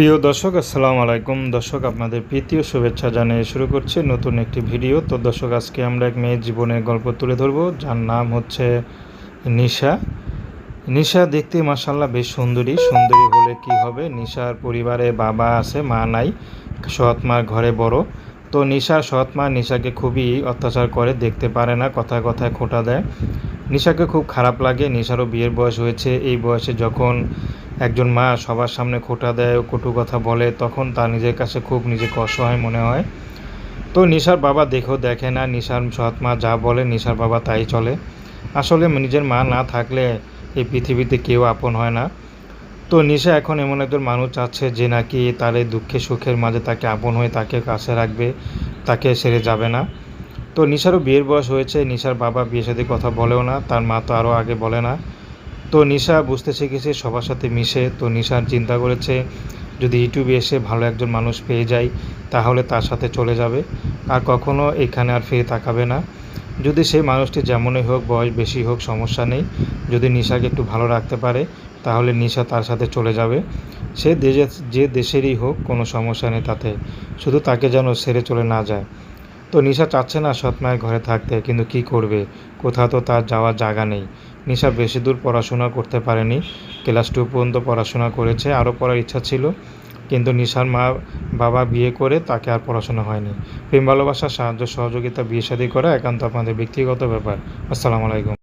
প্রিয় দর্শক, আসসালামু আলাইকুম। দর্শক, আপনাদের প্রীতীয় শুভেচ্ছা জানিয়ে শুরু করছি নতুন একটি ভিডিও। তো দর্শক, আজকে আমরা এক মেয়ের জীবনের গল্প তুলে ধরবো, যার নাম হচ্ছে নিশা। নিশা দেখতে মাসাল্লাহ বেশ সুন্দরী। সুন্দরী হলে কি হবে? নিশার পরিবারে বাবা আছে, মা নাই, সৎ মার ঘরে বড়। তো নিশা সৎ মা নিশাকে খুবই অত্যাচার করে, দেখতে পারে না, কথায় কথায় খোঁটা দেয়। নিশাকে খুব খারাপ লাগে। নিশারও বিয়ের বয়স হয়েছে। এই বয়সে যখন একজন মা সবার সামনে খোঁটা দেয় ও কটু কথা বলে, তখন তার নিজের কাছে খুব নিজেকে অসহায় মনে হয়। তো নিশার বাবা দেখেও দেখে না, নিশার সৎ মা যা বলে, নিশার বাবা তাই চলে। আসলে নিজের মা না থাকলে এই পৃথিবীতে কেউ আপন হয় না। তো নিশা এখন এমন একজন মানুষ চাচ্ছে যে নাকি তার এই দুঃখে সুখের মাঝে তাকে আপন হয়ে তাকে কাছে রাখবে, তাকে সেরে যাবে না। তো নিশারও বিয়ের বয়স হয়েছে, নিশার বাবা বিয়ের সাথে কথা বলেও না, তার মা তো আরও আগে বলে না। তো নিশা বুঝতে শিখেছে, সবার সাথে মিশে, তো নিশার চিন্তা করেছে, যদি ইউটিউবে এসে ভালো একজন মানুষ পেয়ে যায়, তাহলে তার সাথে চলে যাবে। আর কখনো এখানে আর ফিরে তাকাবে না। যদি সেই মানুষটি যেমনই হোক, বয়স বেশি হোক, সমস্যা নেই। যদি নিশাকে একটু ভালো রাখতে পারে, তাহলে নিশা তার সাথে চলে যাবে। সে দেশে, যে দেশেরই হোক, কোনো সমস্যা নেই তাতে। শুধু তাকে যেন সেরে চলে না যায়। তো নিশা চাচ্ছে না সৎমায়ের ঘরে থাকতে, কিন্তু কি করবে? কোথাও তো তার যাওয়ার জায়গা নেই। নিশা বেশি দূর পড়াশোনা করতে পারেনি। ক্লাস টু পর্যন্ত পড়াশোনা করেছে, আরও পড়ার ইচ্ছা ছিল। কিন্তু নিশার মা বাবা বিয়ে করে তাকে আর পড়াশোনা হয়নি। প্রেম ভালোবাসার সাহায্য, সহযোগিতা, বিয়ে শাদী করা একান্ত আপনাদের ব্যক্তিগত ব্যাপার। আসসালামু আলাইকুম।